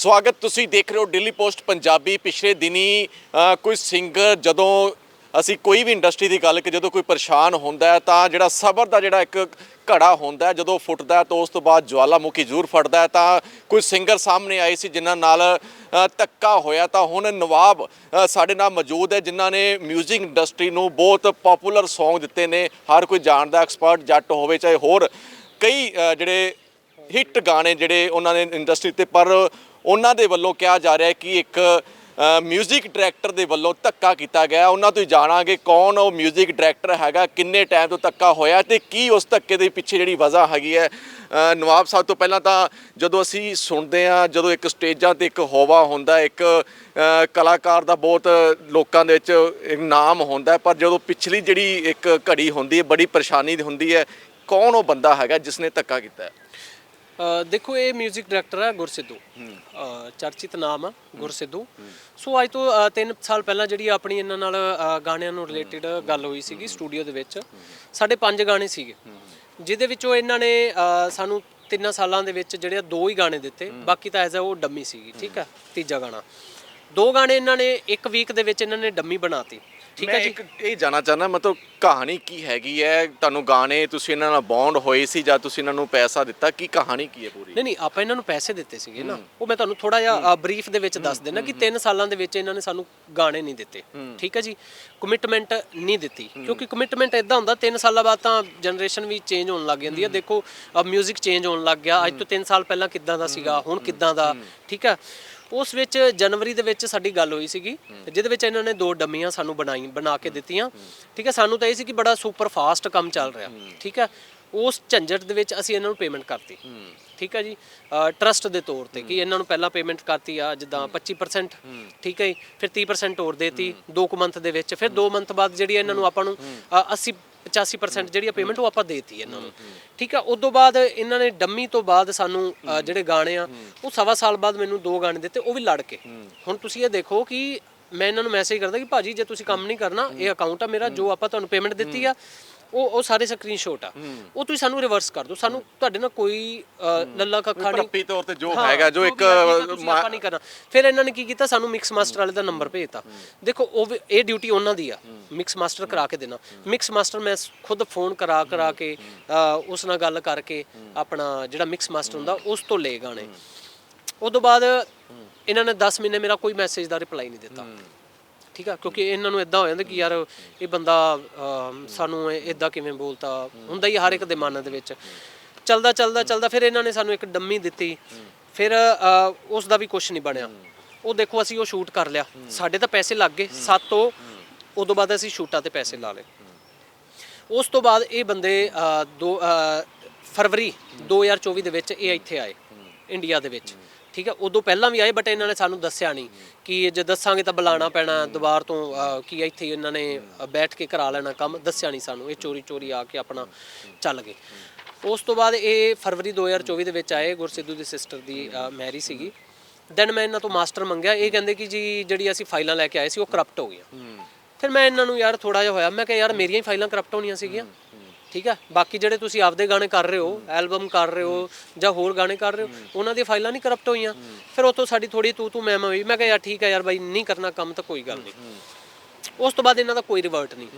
ਸਵਾਗਤ ਤੁਸੀਂ ਦੇਖ ਰਹੇ ਹੋ ਡੇਲੀ ਪੋਸਟ ਪੰਜਾਬੀ। ਪਿਛਲੇ ਦਿਨੀ ਕੋਈ ਸਿੰਗਰ ਜਦੋਂ ਅਸੀਂ ਕੋਈ ਵੀ ਇੰਡਸਟਰੀ ਦੀ ਗੱਲ ਕਿ ਜਦੋਂ ਕੋਈ ਪਰੇਸ਼ਾਨ ਹੁੰਦਾ ਤਾਂ ਜਿਹੜਾ ਸਬਰ ਦਾ ਜਿਹੜਾ ਇੱਕ ਘੜਾ ਹੁੰਦਾ ਜਦੋਂ ਫੁੱਟਦਾ ਤਾਂ ਉਸ ਤੋਂ ਬਾਅਦ ਜਵਾਲਾਮੁਖੀ ਜ਼ਰੂਰ ਫਟਦਾ ਤਾਂ ਕੋਈ ਸਿੰਗਰ ਸਾਹਮਣੇ ਆਏ ਸੀ ਜਿਨ੍ਹਾਂ ਨਾਲ ਅ, ਧੱਕਾ ਹੋਇਆ ਤਾਂ ਹੁਣ ਨਵਾਬ ਸਾਡੇ ਨਾਲ ਮੌਜੂਦ ਹੈ ਜਿਨ੍ਹਾਂ ਨੇ 뮤직 ਇੰਡਸਟਰੀ ਨੂੰ ਬਹੁਤ ਪਪੂਲਰ Song ਦਿੱਤੇ ਨੇ। ਹਰ ਕੋਈ ਜਾਣਦਾ ਐਕਸਪਰਟ ਜੱਟ ਹੋਵੇ ਚਾਹੇ ਹੋਰ ਕਈ ਜਿਹੜੇ ਹਿੱਟ ਗਾਣੇ ਜਿਹੜੇ ਉਹਨਾਂ ਨੇ ਇੰਡਸਟਰੀ ਤੇ ਪਰ ਉਹਨਾਂ ਦੇ ਵੱਲੋਂ ਕਿਹਾ ਜਾ ਰਿਹਾ ਕਿ ਇੱਕ ਮਿਊਜ਼ਿਕ ਡਾਇਰੈਕਟਰ ਦੇ ਵੱਲੋਂ ਧੱਕਾ ਕੀਤਾ ਗਿਆ ਉਹਨਾਂ ਤੋਂ ਜਾਣਾਂਗੇ ਕੌਣ ਉਹ ਮਿਊਜ਼ਿਕ ਡਾਇਰੈਕਟਰ ਹੈਗਾ, ਕਿੰਨੇ ਟਾਈਮ ਤੋਂ ਧੱਕਾ ਹੋਇਆ ਤੇ ਕੀ ਉਸ ਧੱਕੇ ਦੇ ਪਿੱਛੇ ਜਿਹੜੀ ਵਜ੍ਹਾ ਹੈਗੀ ਹੈ। ਨਵਾਬ ਸਾਹਿਬ ਤੋਂ ਪਹਿਲਾਂ ਤਾਂ ਜਦੋਂ ਅਸੀਂ ਸੁਣਦੇ ਆ ਜਦੋਂ ਇੱਕ ਸਟੇਜਾਂ ਤੇ ਇੱਕ ਹੋਵਾ ਹੁੰਦਾ ਇੱਕ ਕਲਾਕਾਰ ਦਾ ਬਹੁਤ ਲੋਕਾਂ ਦੇ ਵਿੱਚ ਨਾਮ ਹੁੰਦਾ ਪਰ ਜਦੋਂ ਪਿਛਲੀ ਜਿਹੜੀ ਇੱਕ ਘੜੀ ਹੁੰਦੀ ਹੈ, ਬੜੀ ਪਰੇਸ਼ਾਨੀ ਹੁੰਦੀ ਹੈ, ਕੌਣ ਉਹ ਬੰਦਾ ਹੈਗਾ ਜਿਸ ਨੇ ਧੱਕਾ ਕੀਤਾ ਹੈ? ਦੇਖੋ, ਇਹ 뮤직 ਡਾਇਰੈਕਟਰ ਹੈ ਗੁਰਸਿੱਧੂ ਚਰਚਿਤ ਨਾਮ ਆ ਗੁਰਸਿੱਧੂ। ਸੋ ਅੱਜ ਤੋਂ 3 ਸਾਲ ਪਹਿਲਾਂ ਜਿਹੜੀ ਆਪਣੀ ਇਹਨਾਂ ਨਾਲ ਗਾਣਿਆਂ ਨੂੰ ਰਿਲੇਟਡ ਗੱਲ ਹੋਈ ਸੀਗੀ ਸਟੂਡੀਓ ਦੇ ਵਿੱਚ। ਸਾਡੇ ਪੰਜ ਗਾਣੇ ਸੀਗੇ। ਜਿਹਦੇ ਵਿੱਚੋਂ ਇਹਨਾਂ ਨੇ ਸਾਨੂੰ ਤਿੰਨਾਂ ਸਾਲਾਂ ਦੇ ਵਿੱਚ ਜਿਹੜੇ ਆ ਦੋ ਹੀ ਗਾਣੇ ਦਿੱਤੇ। ਬਾਕੀ ਤਾਂ ਐਜ਼ ਆ ਉਹ ਡੰਮੀ ਸੀਗੀ, ਠੀਕ ਆ, ਤੀਜਾ ਗਾਣਾ। ਦੋ ਗਾਣੇ ਇਹਨਾਂ ਨੇ, ਇੱਕ ਵੀਕ ਦੇ ਵਿੱਚ ਇਹਨਾਂ ਨੇ ਡੰਮੀ ਬਣਾਤੀ ਠੀਕ ਮੈਂ ਹੈ ਜੀ। ਇੱਕ ਇਹ ਜਾਣਾ ਚਾਹੁੰਦਾ ਮਤਲਬ ਕਹਾਣੀ ਕੀ ਹੈਗੀ ਹੈ? ਤੁਹਾਨੂੰ ਗਾਣੇ ਤੁਸੀਂ ਇਹਨਾਂ ਨਾਲ ਬੌਂਡ ਹੋਏ ਸੀ ਜਾਂ ਤੁਸੀਂ ਇਹਨਾਂ ਨੂੰ ਪੈਸਾ ਦਿੱਤਾ? ਕੀ ਕਹਾਣੀ ਕੀ ਹੈ ਪੂਰੀ? ਨਹੀਂ ਨਹੀਂ ਆਪਾਂ ਇਹਨਾਂ ਨੂੰ ਪੈਸੇ ਦਿੱਤੇ ਸੀਗੇ ਨਾ। ਉਹ ਮੈਂ ਤੁਹਾਨੂੰ ਥੋੜਾ ਜਿਹਾ ਬਰੀਫ ਦੇ ਵਿੱਚ ਦੱਸ ਦੇਣਾ ਕਿ 3 ਸਾਲਾਂ ਦੇ ਵਿੱਚ ਇਹਨਾਂ ਨੇ ਸਾਨੂੰ ਗਾਣੇ ਨਹੀਂ ਦਿੱਤੇ। ਠੀਕ ਹੈ ਜੀ? ਕਮਿਟਮੈਂਟ ਨਹੀਂ ਦਿੱਤੀ। ਕਿਉਂਕਿ ਕਮਿਟਮੈਂਟ ਇਦਾਂ ਹੁੰਦਾ 3 ਸਾਲਾਂ ਬਾਅਦ ਤਾਂ ਜਨਰੇਸ਼ਨ ਵੀ ਚੇਂਜ ਹੋਣ ਲੱਗ ਜਾਂਦੀ ਹੈ। ਦੇਖੋ ਮਿਊਜ਼ਿਕ ਚੇਂਜ ਹੋਣ ਲੱਗ ਗਿਆ। ਅੱਜ ਤੋਂ 3 ਸਾਲ ਪਹਿਲਾਂ ਕਿੱਦਾਂ ਦਾ ਸੀਗਾ ਹੁਣ ਕਿੱਦਾਂ ਦਾ ਠੀਕ ਹੈ? ਉਸ ਵਿੱਚ ਜਨਵਰੀ ਦੇ ਵਿੱਚ ਸਾਡੀ ਗੱਲ ਹੋਈ ਸੀਗੀ ਜਿਹਦੇ ਵਿੱਚ ਇਹਨਾਂ ਨੇ ਦੋ ਡੰਮੀਆਂ ਸਾਨੂੰ ਬਣਾਈ ਬਣਾ ਕੇ ਦਿੱਤੀਆਂ। ਠੀਕ ਹੈ ਸਾਨੂੰ ਤਾਂ ਇਹ ਸੀ ਕਿ ਬੜਾ ਸੁਪਰ ਫਾਸਟ ਕੰਮ ਚੱਲ ਰਿਹਾ। ਠੀਕ ਹੈ ਉਸ ਝੰਜਟ ਦੇ ਵਿੱਚ ਅਸੀਂ ਇਹਨਾਂ ਨੂੰ ਪੇਮੈਂਟ ਕਰਤੀ। ਠੀਕ ਹੈ ਜੀ ਟਰਸਟ ਦੇ ਤੌਰ ਤੇ ਕਿ ਇਹਨਾਂ ਨੂੰ ਪਹਿਲਾਂ ਪੇਮੈਂਟ ਕਰਤੀ ਆ ਜਿੱਦਾਂ 25% ਠੀਕ ਹੈ ਜੀ ਫਿਰ 30% ਹੋਰ ਦੇਤੀ 2 ਕੁ ਮੰਥ ਦੇ ਵਿੱਚ। ਫਿਰ 2 ਮੰਥ ਬਾਅਦ ਜਿਹੜੀ ਇਹਨਾਂ ਨੂੰ ਆਪਾਂ ਨੂੰ ਅ, 80 85% ਜਿਹੜੀ ਪੇਮੈਂਟ ਉਹ ਆਪਾਂ ਦੇਤੀ ਇਹਨਾਂ ਨੂੰ। ਠੀਕ ਹੈ ਉਦੋਂ ਬਾਅਦ ਇਹਨਾਂ ਨੇ ਡੰਮੀ ਤੋਂ ਬਾਅਦ ਸਾਨੂੰ ਅ, ਜਿਹੜੇ ਗਾਣੇ ਆ ਉਹ ਸਵਾ ਸਾਲ ਬਾਅਦ ਮੈਨੂੰ ਦੋ ਗਾਣੇ ਦਿੱਤੇ ਉਹ ਵੀ ਲੜ ਕੇ ਹੁਣ ਤੁਸੀਂ ਇਹ ਦੇਖੋ ਕਿ ਮੈਂ ਇਹਨਾਂ ਨੂੰ ਮੈਸੇਜ ਕਰਦਾ ਕਿ ਭਾਜੀ ਜੇ ਤੁਸੀਂ ਕੰਮ ਨਹੀਂ ਕਰਨਾ ਇਹ ਅਕਾਊਂਟ ਆ ਮੇਰਾ ਜੋ ਆਪਾਂ ਤੁਹਾਨੂੰ ਪੇਮੈਂਟ ਦਿੱਤੀ ਆ ਉਹ ਉਹ ਸਾਰੇ ਸਕਰੀਨਸ਼ਾਟ ਆ। ਉਹ ਤੁਸੀਂ ਸਾਨੂੰ ਰਿਵਰਸ ਕਰ ਦਿਓ। ਸਾਨੂੰ ਤੁਹਾਡੇ ਨਾਲ ਕੋਈ ਲੱਲਾ ਕੱਖਾ ਨਹੀਂ। ਪ੍ਰੱਪੀ ਤੌਰ ਤੇ ਜੋ ਹੈਗਾ ਜੋ ਇੱਕ ਆਪਾਂ ਨਹੀਂ ਕਰਨਾ। ਫਿਰ ਇਹਨਾਂ ਨੇ ਕੀ ਕੀਤਾ? ਸਾਨੂੰ ਮਿਕਸ ਮਾਸਟਰ ਵਾਲੇ ਦਾ ਨੰਬਰ ਭੇਜਤਾ। ਦੇਖੋ ਉਹ ਇਹ ਡਿਊਟੀ ਉਹਨਾਂ ਦੀ ਆ। ਮਿਕਸ ਮਾਸਟਰ ਕਰਾ ਕੇ ਦੇਣਾ। ਮਿਕਸ ਮਾਸਟਰ ਮੈਂ ਖੁਦ ਫੋਨ ਕਰਾ ਕਰਾ ਕੇ ਉਸ ਨਾਲ ਗੱਲ ਕਰਕੇ ਆਪਣਾ ਜਿਹੜਾ ਮਿਕਸ ਮਾਸਟਰ ਹੁੰਦਾ ਉਸ ਤੋਂ ਲੈ ਗਾਣੇ। ਉਸ ਤੋਂ ਬਾਅਦ ਇਹਨਾਂ ਨੇ 10 ਮਹੀਨੇ ਮੇਰਾ ਕੋਈ ਮੈਸੇਜ ਦਾ ਰਿਪਲਾਈ ਨਹੀਂ ਦਿੱਤਾ। ਠੀਕ ਆ? ਕਿਉਂਕਿ ਇਹਨਾਂ ਨੂੰ ਇਦਾਂ ਹੋ ਜਾਂਦਾ ਕਿ ਯਾਰ ਇਹ ਬੰਦਾ ਅਮ, ਸਾਨੂੰ ਇਦਾਂ ਕਿਵੇਂ ਬੋਲਤਾ? ਹੁੰਦਾ ਹੀ ਹਰ ਇੱਕ ਦੇ ਮਨ ਦੇ ਵਿੱਚ। ਚਲਦਾ ਚਲਦਾ ਚਲਦਾ ਫਿਰ ਇਹਨਾਂ ਨੇ ਸਾਨੂੰ ਇੱਕ ਡੰਮੀ ਦਿੱਤੀ। ਫਿਰ ਅ, ਉਸ ਦਾ ਵੀ ਕੁਝ ਨਹੀਂ ਬਣਿਆ। ਉਹ ਦੇਖੋ ਅਸੀਂ ਉਹ ਸ਼ੂਟ ਕਰ ਲਿਆ। ਸਾਡੇ ਤਾਂ ਪੈਸੇ ਲੱਗ ਗਏ। ਸਾਤੋਂ ਉਦੋਂ ਬਾਅਦ ਅਸੀਂ ਸ਼ੂਟਾਂ ਤੇ ਪੈਸੇ ਲਾ ਲਏ। ਉਸ ਤੋਂ ਬਾਅਦ ਇਹ ਬੰਦੇ ਅ, ਦੋ ਅ, ਫਰਵਰੀ 2024 ਦੇ ਵਿੱਚ ਇਹ ਇੱਥੇ ਆਏ। ਇੰਡੀਆ ਦੇ ਵਿੱਚ। ਠੀਕ ਹੈ ਉਦੋਂ ਪਹਿਲਾਂ ਵੀ ਆਏ ਬਟ ਇਹਨਾਂ ਨੇ ਸਾਨੂੰ ਦੱਸਿਆ ਨਹੀਂ ਕਿ ਜੇ ਦੱਸਾਂਗੇ ਤਾਂ ਬੁਲਾਣਾ ਪੈਣਾ ਦੁਬਾਰ ਤੋਂ ਅ, ਕਿ ਇੱਥੇ ਇਹਨਾਂ ਨੇ ਅ, ਬੈਠ ਕੇ ਕਰਾ ਲੈਣਾ ਕੰਮ ਦੱਸਿਆ ਨਹੀਂ ਸਾਨੂੰ ਇਹ ਚੋਰੀ ਚੋਰੀ ਆ ਕੇ ਆਪਣਾ ਚੱਲ ਗਏ। ਉਸ ਤੋਂ ਬਾਅਦ ਇਹ ਫਰਵਰੀ 2024 ਦੇ ਵਿੱਚ ਆਏ ਗੁਰਸਿੱਧੂ ਦੀ ਸਿਸਟਰ ਦੀ ਮੈਰੀ ਸੀਗੀ। ਦੈਨ ਮੈਂ ਇਹਨਾਂ ਤੋਂ ਮਾਸਟਰ ਮੰਗਿਆ ਇਹ ਕਹਿੰਦੇ ਕਿ ਜੀ ਜਿਹੜੀ ਅਸੀਂ ਫਾਈਲਾਂ ਲੈ ਕੇ ਆਏ ਸੀ ਉਹ ਕਰਪਟ ਹੋ ਗਈਆਂ। ਫਿਰ ਮੈਂ ਇਹਨਾਂ ਨੂੰ ਯਾਰ ਥੋੜਾ ਜਿਹਾ ਹੋਇਆ ਮੈਂ ਕਿਹਾ ਯਾਰ ਮੇਰੀਆਂ ਹੀ ਫਾਈਲਾਂ ਕਰਪਟ ਹੋਣੀਆਂ ਸੀਗੀਆਂ। ਠੀਕ ਹੈ ਬਾਕੀ ਜਿਹੜੇ ਤੁਸੀਂ ਆਪਦੇ ਗਾਣੇ ਕਰ ਰਹੇ ਹੋ ਐਲਬਮ ਕਰ ਰਹੇ ਹੋ ਜਾਂ ਹੋਰ ਗਾਣੇ ਕਰ ਰਹੇ ਹੋ ਉਹਨਾਂ ਦੀਆਂ ਫਾਈਲਾਂ ਨਹੀਂ ਕਰਪਟ ਹੋਈਆਂ। ਫਿਰ ਉਤੋਂ ਸਾਡੀ ਥੋੜੀ ਤੂੰ ਤੂੰ ਮੈਂ ਮੈਂ ਹੋਈ ਮੈਂ ਕਿਹਾ ਯਾਰ ਠੀਕ ਹੈ ਯਾਰ ਬਾਈ ਨਹੀਂ ਕਰਨਾ ਕੰਮ ਤਾਂ ਕੋਈ ਗੱਲ ਨਹੀਂ। ਉਸ ਤੋਂ ਬਾਅਦ ਇਹਨਾਂ ਦਾ ਕੋਈ ਰਿਵਰਟ ਨਹੀਂ।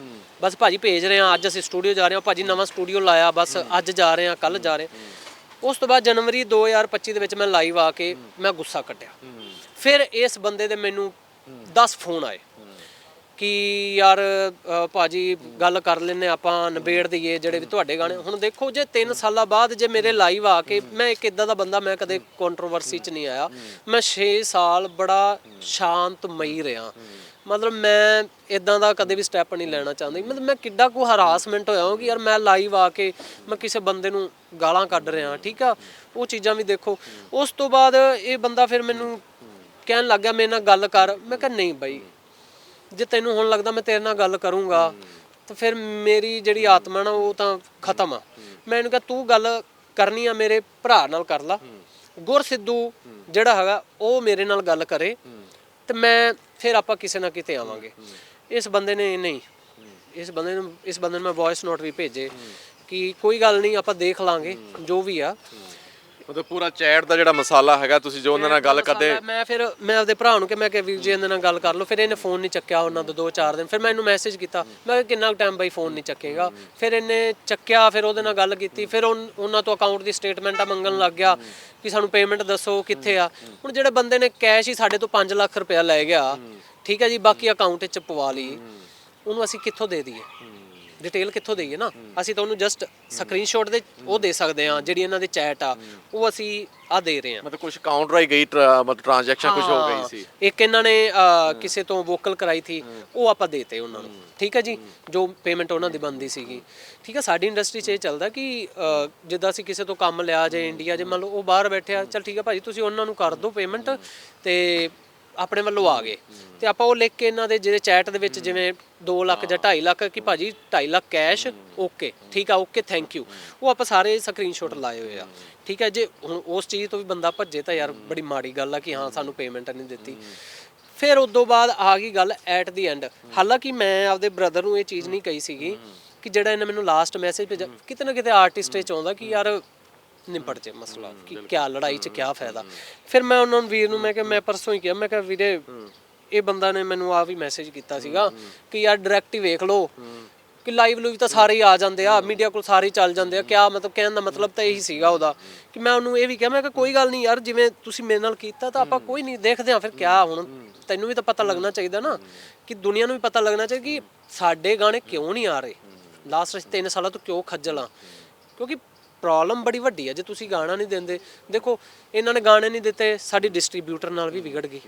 ਬਸ ਭਾਜੀ ਭੇਜ ਰਹੇ ਆ ਅੱਜ ਅਸੀਂ ਸਟੂਡੀਓ ਜਾ ਰਹੇ ਹਾਂ ਭਾਜੀ ਨਵਾਂ ਸਟੂਡੀਓ ਲਾਇਆ ਬਸ ਅੱਜ ਜਾ ਰਹੇ ਆ ਕੱਲ ਜਾ ਰਹੇ। ਉਸ ਤੋਂ ਬਾਅਦ ਜਨਵਰੀ 2025 ਦੇ ਵਿੱਚ ਮੈਂ ਲਾਈਵ ਆ ਕੇ ਮੈਂ ਗੁੱਸਾ ਕੱਢਿਆ। ਫਿਰ ਇਸ ਬੰਦੇ ਦੇ ਮੈਨੂੰ 10 ਫੋਨ ਆਏ। ਕਿ ਯਾਰ ਅ, ਭਾਜੀ ਗੱਲ ਕਰ ਲੈਨੇ ਆਪਾਂ ਨਿਬੇੜ ਦਈਏ ਜਿਹੜੇ ਵੀ ਤੁਹਾਡੇ ਗਾਣੇ। ਹੁਣ ਦੇਖੋ ਜੇ 3 ਸਾਲਾਂ ਬਾਅਦ ਜੇ ਮੇਰੇ ਲਾਈਵ ਆ ਕੇ ਮੈਂ ਇੱਕ ਇਦਾਂ ਦਾ ਬੰਦਾ ਮੈਂ ਕਦੇ ਕੰਟਰੋਵਰਸੀ 'ਚ ਨਹੀਂ ਆਇਆ। ਮੈਂ 6 ਸਾਲ ਬੜਾ ਸ਼ਾਂਤਮਈ ਰਿਹਾ। ਮਤਲਬ ਮੈਂ ਇਦਾਂ ਦਾ ਕਦੇ ਵੀ ਸਟੈਪ ਨਹੀਂ ਲੈਣਾ ਚਾਹੁੰਦੀ। ਮਤਲਬ ਮੈਂ ਕਿੱਡਾ ਕੋ ਹਰਾਸਮੈਂਟ ਹੋਇਆ ਹਾਂ ਕਿ ਯਾਰ ਮੈਂ ਲਾਈਵ ਆ ਕੇ ਮੈਂ ਕਿਸੇ ਬੰਦੇ ਨੂੰ ਗਾਲਾਂ ਕੱਢ ਰਿਹਾ ਠੀਕ ਆ? ਉਹ ਚੀਜ਼ਾਂ ਵੀ ਦੇਖੋ। ਉਸ ਤੋਂ ਬਾਅਦ ਇਹ ਬੰਦਾ ਫਿਰ ਮੈਨੂੰ ਕਹਿਣ ਲੱਗ ਗਿਆ ਮੇਰੇ ਨਾਲ ਗੱਲ ਕਰ। ਮੈਂ ਕਿਹਾ ਨਹੀਂ ਬਾਈ ਜੇ ਤੈਨੂੰ ਹੁਣ ਲੱਗਦਾ ਮੈਂ ਤੇਰੇ ਨਾਲ ਗੱਲ ਕਰੂੰਗਾ, ਤਾਂ ਫਿਰ ਮੇਰੀ ਜਿਹੜੀ ਆਤਮਾ ਨਾ ਉਹ ਤਾਂ ਖਤਮ ਆ। ਮੈਂ ਇਹਨੂੰ ਕਿਹਾ, ਤੂੰ ਗੱਲ ਕਰਨੀ ਆ ਮੇਰੇ ਭਰਾ ਨਾਲ ਕਰ ਲਾ। ਗੁਰ ਸਿੱਧੂ ਜਿਹੜਾ ਹੈਗਾ, ਉਹ ਮੇਰੇ ਨਾਲ ਗੱਲ ਕਰੇ ਤੇ ਮੈਂ ਫਿਰ ਆਪਾਂ ਕਿਸੇ ਨਾ ਕਿਤੇ ਆਵਾਂਗੇ। ਇਸ ਬੰਦੇ ਨੇ ਨਹੀਂ, ਇਸ ਬੰਦੇ ਨੂੰ, ਇਸ ਬੰਦੇ ਨੂੰ ਮੈਂ ਵੌਇਸ ਨੋਟ ਵੀ ਭੇਜੇ ਕਿ ਕੋਈ ਗੱਲ ਨਹੀਂ, ਆਪਾਂ ਦੇਖ ਲਾਂਗੇ, ਜੋ ਵੀ ਆ। ਮਤਲਬ ਪੂਰਾ ਚੈਟ ਦਾ ਜਿਹੜਾ ਮਸਾਲਾ ਹੈਗਾ ਤੁਸੀਂ ਜੋ ਉਹਨਾਂ ਨਾਲ ਗੱਲ ਕਰਦੇ ਮੈਂ ਫਿਰ ਮੈਂ ਆਪਦੇ ਭਰਾ ਨੂੰ ਕਿ ਮੈਂ ਕਿ ਵੀਰ ਜੀ ਇਹਨਾਂ ਨਾਲ ਗੱਲ ਕਰ ਲਓ। ਫਿਰ ਇਹਨੇ ਫੋਨ ਨਹੀਂ ਚੱਕਿਆ ਉਹਨਾਂ ਤੋਂ 2-4 ਦਿਨ। ਫਿਰ ਮੈਂ ਇਹਨੂੰ ਮੈਸੇਜ ਕੀਤਾ। ਮੈਂ ਕਿਹਾ ਕਿੰਨਾ ਟਾਈਮ ਬਾਈ ਫੋਨ ਨਹੀਂ ਚੱਕੇਗਾ? ਫਿਰ ਇਹਨੇ ਚੱਕਿਆ ਫਿਰ ਉਹਦੇ ਨਾਲ ਗੱਲ ਕੀਤੀ। ਫਿਰ ਉਹਨਾਂ ਤੋਂ ਅਕਾਊਂਟ ਦੀ ਸਟੇਟਮੈਂਟਾਂ ਮੰਗਣ ਲੱਗ ਗਿਆ ਕਿ ਸਾਨੂੰ ਪੇਮੈਂਟ ਦੱਸੋ ਕਿੱਥੇ ਆ। ਹੁਣ ਜਿਹੜੇ ਬੰਦੇ ਨੇ ਕੈਸ਼ ਹੀ ਸਾਡੇ ਤੋਂ 5 ਲੱਖ ਰੁਪਇਆ ਲੈ ਗਿਆ ਠੀਕ ਹੈ ਜੀ ਬਾਕੀ ਅਕਾਊਂਟ ਵਿੱਚ ਪਵਾ ਲਈ। ਉਹਨੂੰ ਅਸੀਂ ਕਿੱਥੋਂ ਦੇ ਦਈਏ? ਡਿਟੇਲ ਕਿੱਥੋਂ ਦੇਈਏ ਨਾ ਅਸੀਂ ਤਾਂ ਉਹਨੂੰ ਜਸਟ ਸਕਰੀਨਸ਼ਾਟ ਦੇ ਉਹ ਦੇ ਸਕਦੇ ਹਾਂ ਜਿਹੜੀ ਇਹਨਾਂ ਦੇ ਚੈਟ ਆ ਉਹ ਅਸੀਂ ਆ ਦੇ ਰਹੇ ਹਾਂ। ਮਤਲਬ ਕੁਝ ਕਾਊਂਟਰ ਆਈ ਗਈ ਮਤਲਬ ਟ੍ਰਾਂਜੈਕਸ਼ਨ ਕੁਝ ਹੋ ਗਈ ਸੀ। ਇੱਕ ਇਹਨਾਂ ਨੇ ਕਿਸੇ ਤੋਂ ਵੋਕਲ ਕਰਾਈ ਥੀ ਉਹ ਆਪਾਂ ਦੇਤੇ ਉਹਨਾਂ ਨੂੰ। ਠੀਕ ਹੈ ਜੀ? ਜੋ ਪੇਮੈਂਟ ਉਹਨਾਂ ਦੀ ਬੰਦੀ ਸੀਗੀ। ਠੀਕ ਹੈ ਸਾਡੀ ਇੰਡਸਟਰੀ 'ਚ ਇਹ ਚੱਲਦਾ ਕਿ ਜਿੱਦਾਂ ਅਸੀਂ ਕਿਸੇ ਤੋਂ ਕੰਮ ਲਿਆ ਜੇ ਇੰਡੀਆ ਜੇ ਮੰਨ ਲਓ ਉਹ ਬਾਹਰ ਬੈਠਿਆ ਚਲ ਠੀਕ ਹੈ ਭਾਜੀ ਤੁਸੀਂ ਉਹਨਾਂ ਨੂੰ ਕਰ ਦਿਓ ਪੇਮੈਂਟ ਤੇ ਆਪਣੇ ਵੱਲੋਂ ਆ ਗਏ। ਤੇ ਆਪਾਂ ਉਹ ਲਿਖ ਕੇ ਇਹਨਾਂ ਦੇ ਜਿਹੜੇ ਚੈਟ ਦੇ ਵਿੱਚ ਜਿਵੇਂ 2 ਲੱਖ ਜਾਂ 2.5 ਲੱਖ ਕਿ ਭਾਜੀ 2.5 ਲੱਖ ਕੈਸ਼ ਓਕੇ ਠੀਕ ਆ ਓਕੇ ਥੈਂਕ ਯੂ ਉਹ ਆਪਾਂ ਸਾਰੇ ਸਕਰੀਨਸ਼ਾਟ ਲਾਏ ਹੋਏ ਆ। ਠੀਕ ਹੈ ਜੇ ਹੁਣ ਉਸ ਚੀਜ਼ ਤੋਂ ਵੀ ਬੰਦਾ ਭੱਜੇ ਤਾਂ ਯਾਰ ਬੜੀ ਮਾੜੀ ਗੱਲ ਆ ਕਿ ਹਾਂ ਸਾਨੂੰ ਪੇਮੈਂਟ ਨਹੀਂ ਦਿੱਤੀ। ਫਿਰ ਉਸ ਤੋਂ ਬਾਅਦ ਆ ਗਈ ਗੱਲ ਐਟ ਦੀ ਐਂਡ ਹਾਲਾਂਕਿ ਮੈਂ ਆਪਦੇ ਬ੍ਰਦਰ ਨੂੰ ਇਹ ਚੀਜ਼ ਨਹੀਂ ਕਹੀ ਸੀਗੀ ਕਿ ਜਿਹੜਾ ਇਹਨੇ ਮੈਨੂੰ ਲਾਸਟ ਮੈਸੇਜ ਭੇਜਿਆ ਕਿਤੇ ਨਾ ਕਿਤੇ ਆਰਟਿਸਟ ਇਹ ਚਾਹੁੰਦਾ ਕਿ ਯਾਰ ਨਿਪਟ ਜੇ ਮਸਲਾ ਕਿ ਕਿਆ ਲੜਾਈ 'ਚ ਕਿਆ ਫਾਇਦਾ। ਫਿਰ ਮੈਂ ਉਹਨਾਂ ਨੂੰ ਵੀਰ ਨੂੰ ਮੈਂ ਕਿਹਾ ਮੈਂ ਪਰਸੋਂ ਹੀ ਕਿਹਾ ਮੈਂ ਕਿਹਾ ਵੀਰੇ ਇਹ ਬੰਦਾ ਨੇ ਮੈਨੂੰ ਆ ਵੀ ਮੈਸੇਜ ਕੀਤਾ ਸੀਗਾ ਕਿ ਯਾਰ ਡਾਇਰੈਕਟ ਹੀ ਵੇਖ ਲਓ ਕਿ ਲਾਈਵ ਲੂਵ ਤਾਂ ਸਾਰੇ ਹੀ ਆ ਜਾਂਦੇ ਆ ਮੀਡੀਆ ਕੋਲ ਸਾਰੇ ਹੀ ਚੱਲ ਜਾਂਦੇ ਆ ਕਿਆ ਮਤਲਬ ਕਹਿਣ ਦਾ ਮਤਲਬ ਤਾਂ ਇਹੀ ਸੀਗਾ ਉਹਦਾ ਕਿ ਮੈਂ ਉਹਨੂੰ ਇਹ ਵੀ ਕਿਹਾ ਮੈਂ ਕਿਹਾ ਕੋਈ ਗੱਲ ਨਹੀਂ ਯਾਰ ਜਿਵੇਂ ਤੁਸੀਂ ਮੇਰੇ ਨਾਲ ਕੀਤਾ ਤਾਂ ਆਪਾਂ ਕੋਈ ਨਹੀਂ ਦੇਖਦੇ ਆ ਫਿਰ ਕਿਆ ਹੁਣ ਤੈਨੂੰ ਵੀ ਤਾਂ ਪਤਾ ਲੱਗਣਾ ਚਾਹੀਦਾ ਨਾ ਕਿ ਦੁਨੀਆ ਨੂੰ ਵੀ ਪਤਾ ਲੱਗਣਾ ਚਾਹੀਦਾ ਕਿ ਸਾਡੇ ਗਾਣੇ ਕਿਉਂ ਨਹੀਂ ਆ ਰਹੇ? ਲਾਸਟ 3 ਸਾਲਾਂ ਤੋਂ ਕਿਉਂ ਖੱਜਲ ਆ? ਕਿਉਂਕਿ ਪ੍ਰੋਬਲਮ ਬੜੀ ਵੱਡੀ ਹੈ ਜੇ ਤੁਸੀਂ ਗਾਣਾ ਨਹੀਂ ਦਿੰਦੇ। ਦੇਖੋ, ਇਹਨਾਂ ਨੇ ਗਾਣੇ ਨਹੀਂ ਦਿੱਤੇ, ਸਾਡੀ ਡਿਸਟ੍ਰੀਬਿਊਟਰ ਨਾਲ ਵੀ ਵਿਗੜ ਗਈ।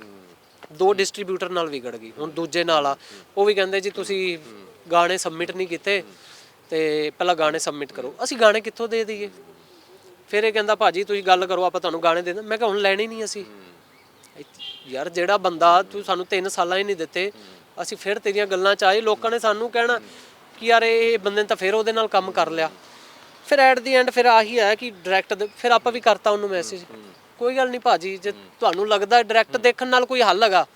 ਦੋ ਡਿਸਟ੍ਰੀਬਿਊਟਰ ਨਾਲ ਵਿਗੜ ਗਈ, ਹੁਣ ਦੂਜੇ ਨਾਲ ਆ। ਉਹ ਵੀ ਕਹਿੰਦੇ ਜੀ, ਤੁਸੀਂ ਗਾਣੇ ਸਬਮਿਟ ਨਹੀਂ ਕੀਤੇ, ਤੇ ਪਹਿਲਾਂ ਗਾਣੇ ਸਬਮਿਟ ਕਰੋ। ਅਸੀਂ ਗਾਣੇ ਕਿੱਥੋਂ ਦੇ ਦਈਏ? ਫਿਰ ਇਹ ਕਹਿੰਦਾ, ਭਾਜੀ, ਤੁਸੀਂ ਗੱਲ ਕਰੋ, ਆਪਾਂ ਤੁਹਾਨੂੰ ਗਾਣੇ ਦੇ ਦਿੰਦੇ ਮੈਂ ਕਿਹਾ, ਹੁਣ ਲੈਣੇ ਨਹੀਂ ਅਸੀਂ। ਯਾਰ, ਜਿਹੜਾ ਬੰਦਾ ਤੂੰ ਸਾਨੂੰ 3 ਸਾਲਾਂ ਹੀ ਨਹੀਂ ਦਿੱਤੇ, ਅਸੀਂ ਫਿਰ ਤੇਰੀਆਂ ਗੱਲਾਂ ਚ ਆਏ, ਲੋਕਾਂ ਨੇ ਸਾਨੂੰ ਕਹਿਣਾ ਕਿ ਯਾਰ, ਇਹ ਬੰਦੇ ਨੇ ਤਾਂ ਫਿਰ ਉਹਦੇ ਨਾਲ ਕੰਮ ਕਰ ਲਿਆ। ਫਿਰ ਐਟ ਦੀ ਐਂਡ ਫਿਰ ਆਹੀ ਹੈ ਕਿ ਡਾਇਰੈਕਟ ਫਿਰ ਆਪਾਂ ਵੀ ਕਰਤਾ ਉਹਨੂੰ ਮੈਸੇਜ ਕੋਈ ਗੱਲ ਨਹੀਂ ਭਾਜੀ ਜੇ ਤੁਹਾਨੂੰ ਲੱਗਦਾ ਡਾਇਰੈਕਟ ਦੇਖਣ ਨਾਲ ਕੋਈ ਹੱਲ ਹੈਗਾ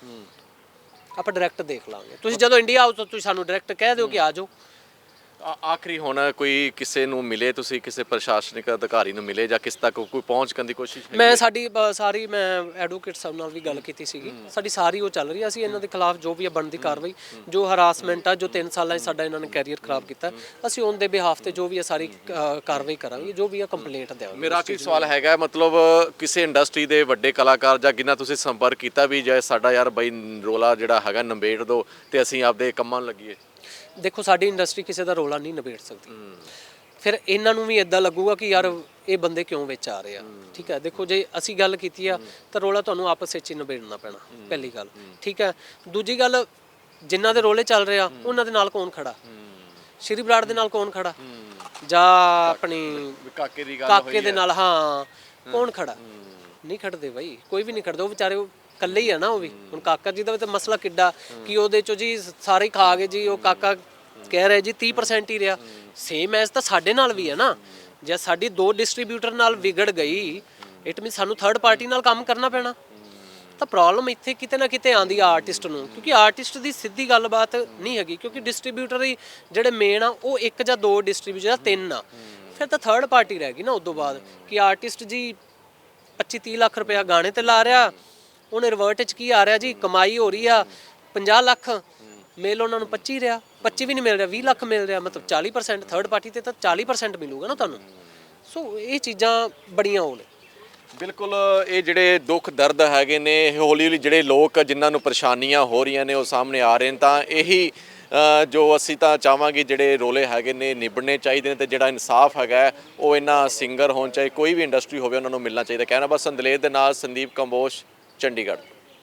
ਆਪਾਂ ਡਾਇਰੈਕਟ ਦੇਖ ਲਾਂਗੇ। ਤੁਸੀਂ ਜਦੋਂ ਇੰਡੀਆ ਆਓ ਤਾਂ ਤੁਸੀਂ ਸਾਨੂੰ ਡਾਇਰੈਕਟ ਕਹਿ ਦਿਓ ਕਿ ਆ ਜਾਓ। ਆ- ਆਖਰੀ ਹੁਣ ਕੋਈ ਕਿਸੇ ਨੂੰ ਮਿਲੇ ਤੁਸੀਂ ਕਿਸੇ ਪ੍ਰਸ਼ਾਸਨਿਕ ਅਧਿਕਾਰੀ ਨੂੰ ਮਿਲੇ ਜਾਂ ਕਿਸ ਤੱਕ ਕੋਈ ਪਹੁੰਚ ਕਰਨ ਦੀ ਕੋਸ਼ਿਸ਼ ਹੈਗੀ? ਮੈਂ ਸਾਡੀ ਬ- ਸਾਰੀ ਮੈਂ ਐਡਵੋਕੇਟ ਸਾਹਿਬ ਨਾਲ ਵੀ ਗੱਲ ਕੀਤੀ ਸੀਗੀ। ਸਾਡੀ ਸਾਰੀ ਉਹ ਚੱਲ ਰਹੀ ਹੈ ਅਸੀਂ ਇਹਨਾਂ ਦੇ ਖਿਲਾਫ ਜੋ ਵੀ ਹੈ ਬਣਦੀ ਕਾਰਵਾਈ ਜੋ ਹਰਾਸਮੈਂਟ ਆ ਜੋ 3 ਸਾਲਾਂ 'ਚ ਸਾਡਾ ਇਹਨਾਂ ਨੇ ਕੈਰੀਅਰ ਖਰਾਬ ਕੀਤਾ ਅਸੀਂ ਉਹਨਾਂ ਦੇ ਬਿਹਾਫ ਤੇ ਜੋ ਵੀ ਹੈ ਸਾਰੀ ਅ, ਕਾਰਵਾਈ ਕਰਾਂਗੇ ਜੋ ਵੀ ਹੈ ਕੰਪਲੇਂਟ ਦੇਵਾਂਗੇ ਮੇਰਾ ਕੀ ਸਵਾਲ ਹੈਗਾ ਮਤਲਬ ਕਿਸੇ ਇੰਡਸਟਰੀ ਦੇ ਵੱਡੇ ਕਲਾਕਾਰ ਜਾਂ ਜਿਨ੍ਹਾਂ ਤੁਸੀਂ ਸੰਪਰਕ ਕੀਤਾ ਵੀ ਜੇ ਸਾਡਾ ਯਾਰ ਬਈ ਰੋਲਾ ਜਿਹੜਾ ਹੈਗਾ ਨਿਬੇੜ ਦਿਓ ਤੇ ਅਸੀਂ ਆਪਦੇ ਕੰਮਾਂ ਨੂੰ ਲੱਗੀਏ। ਦੇਖੋ ਸਾਡੀ ਇੰਡਸਟਰੀ ਕਿਸੇ ਦਾ ਰੋਲਾ ਨਹੀਂ ਨਿਬੇੜ ਸਕਦੀ। ਫਿਰ ਇਹਨਾਂ ਨੂੰ ਵੀ ਇਦਾਂ ਲੱਗੂਗਾ ਕਿ ਯਾਰ ਇਹ ਬੰਦੇ ਕਿਉਂ ਵਿੱਚ ਆ ਰਹੇ ਆ? ਠੀਕ ਹੈ ਦੇਖੋ ਜੇ ਅਸੀਂ ਗੱਲ ਕੀਤੀ ਆ ਤਾਂ ਰੋਲਾ ਤੁਹਾਨੂੰ ਆਪਸ ਵਿੱਚ ਹੀ ਨਿਬੇੜਨਾ ਪੈਣਾ ਪਹਿਲੀ ਗੱਲ। ਠੀਕ ਹੈ ਦੂਜੀ ਗੱਲ ਜਿਨ੍ਹਾਂ ਦੇ ਰੋਲੇ ਚੱਲ ਰਹੇ ਆ ਉਹਨਾਂ ਦੇ ਨਾਲ ਕੌਣ ਖੜਾ? ਸ਼੍ਰੀ ਬਰਾੜ ਦੇ ਨਾਲ ਕੌਣ ਖੜਾ? ਜਾਂ ਆਪਣੀ ਕਾਕੇ ਦੀ ਗੱਲ ਕਾਕੇ ਦੇ ਨਾਲ ਹਾਂ ਕੌਣ ਖੜਾ? ਨਹੀਂ ਖੜਦੇ ਬਾਈ ਕੋਈ ਵੀ ਨਹੀਂ ਖੜਦਾ ਉਹ ਵਿਚਾਰੇ ਇਕੱਲੇ ਹੀ ਆ ਨਾ ਉਹ ਵੀ। ਹੁਣ ਕਾਕਾ ਜੀ ਦਾ ਵੀ ਤਾਂ ਮਸਲਾ ਕਿੱਡਾ, ਕਿ ਉਹਦੇ ਚੋਂ ਜੀ ਸਾਰੇ ਹੀ ਖਾ ਗਏ ਜੀ, ਉਹ ਕਾਕਾ ਕਹਿ ਰਿਹਾ ਜੀ 30% ਹੀ ਰਿਹਾ। ਸੇਮ ਐਸ ਤਾਂ ਸਾਡੇ ਨਾਲ ਵੀ ਹੈ ਨਾ। ਜੇ ਸਾਡੀ ਦੋ ਡਿਸਟ੍ਰੀਬਿਊਟਰ ਨਾਲ ਵਿਗੜ ਗਈ ਇਟ ਮੀਨ ਸਾਨੂੰ ਥਰਡ ਪਾਰਟੀ ਨਾਲ ਕੰਮ ਕਰਨਾ ਪੈਣਾ। ਤਾਂ ਪ੍ਰੋਬਲਮ ਇੱਥੇ ਕਿਤੇ ਨਾ ਕਿਤੇ ਆਂਦੀ ਆ ਆਰਟਿਸਟ ਨੂੰ। ਕਿਉਂਕਿ ਆਰਟਿਸਟ ਦੀ ਸਿੱਧੀ ਗੱਲਬਾਤ ਨਹੀਂ ਹੈਗੀ, ਕਿਉਂਕਿ ਡਿਸਟ੍ਰੀਬਿਊਟਰ ਹੀ ਜਿਹੜੇ ਮੇਨ ਆ, ਉਹ ਇੱਕ ਜਾਂ ਦੋ ਡਿਸਟ੍ਰੀਬਿਊਟਰ ਜਾਂ ਤਿੰਨ ਆ। ਫਿਰ ਤਾਂ ਥਰਡ ਪਾਰਟੀ ਰਹਿ ਗਈ ਨਾ ਉਸ ਤੋਂ ਬਾਅਦ। ਕਿ ਆਰਟਿਸਟ ਜੀ 25 30 ਲੱਖ ਰੁਪਇਆ ਗਾਣੇ ਤੇ ਲਾ ਰਿਹਾ ਹੁਣ ਰਿਵਰਟ ਚ ਕੀ ਆ ਰਿਹਾ ਜੀ? ਕਮਾਈ ਹੋ ਰਹੀ ਆ 50 ਲੱਖ। ਮੇਲ ਉਹਨਾਂ ਨੂੰ 25 ਰਿਹਾ। 25 ਵੀ ਨਹੀਂ ਮਿਲ ਰਿਹਾ 20 ਲੱਖ ਮਿਲ ਰਿਹਾ। ਮਤਲਬ 40% ਥਰਡ ਪਾਰਟੀ ਤੇ ਤਾਂ 40% ਮਿਲੂਗਾ ਨਾ ਤੁਹਾਨੂੰ। ਸੋ ਇਹ ਚੀਜ਼ਾਂ ਬੜੀਆਂ ਉਹ ਨੇ। ਬਿਲਕੁਲ, ਇਹ ਜਿਹੜੇ ਦੁੱਖ ਦਰਦ ਹੈਗੇ ਨੇ ਹੌਲੀ ਹੌਲੀ ਜਿਹੜੇ ਲੋਕ ਜਿਨ੍ਹਾਂ ਨੂੰ ਪਰੇਸ਼ਾਨੀਆਂ ਹੋ ਰਹੀਆਂ ਨੇ, ਉਹ ਸਾਹਮਣੇ ਆ ਰਹੇ ਨੇ, ਤਾਂ ਇਹੀ ਜੋ ਅਸੀਂ ਤਾਂ ਚਾਹਾਂਗੇ ਜਿਹੜੇ ਰੋਲੇ ਹੈਗੇ ਨੇ ਨਿਬੜਨੇ ਚਾਹੀਦੇ ਨੇ ਤੇ ਜਿਹੜਾ ਇਨਸਾਫ ਹੈਗਾ ਉਹ ਇਹਨਾਂ ਸਿੰਗਰ ਹੋਣ ਚਾਹੇ ਕੋਈ ਵੀ ਇੰਡਸਟਰੀ ਹੋਵੇ, ਉਹਨਾਂ ਨੂੰ ਮਿਲਣਾ ਚਾਹੀਦਾ। ਕਹਿਣਾ ਬਸ ਸੰਦਲੇਰ ਦੇ ਨਾਲ ਸੰਦੀਪ ਕੰਬੋਸ਼ ਚੰਡੀਗੜ੍ਹ